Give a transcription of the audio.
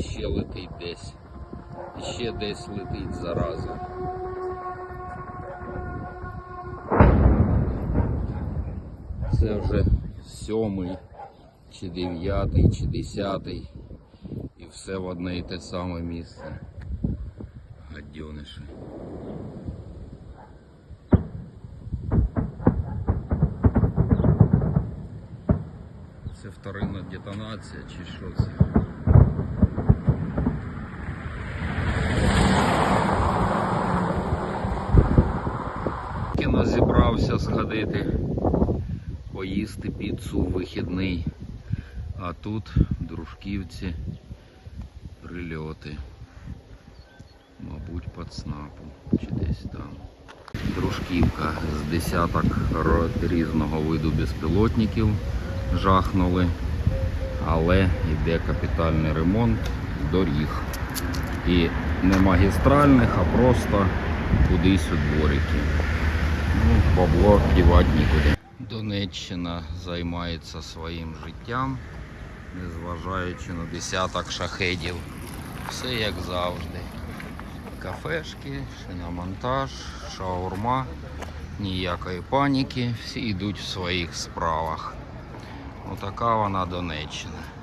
Ще летить десь. Ще десь летить зараза. Це вже сьомий, чи дев'ятий, чи десятий. І все в одне і те саме місце. Гадьониші. Це вторинна детонація чи що це? Кіно зібрався сходити, поїсти піцу в вихідний. А тут дружківці прильоти. Мабуть, під снапом чи десь там. Дружківка з десяток різного виду безпілотників жахнули, але йде капітальний ремонт доріг. І не магістральних, а просто кудись у дворики. Бабло дівати нікуди. Донеччина займається своїм життям, незважаючи на десяток шахедів. Все як завжди. Кафешки, шиномонтаж, шаурма, ніякої паніки, всі йдуть в своїх справах. Отака вона Донеччина.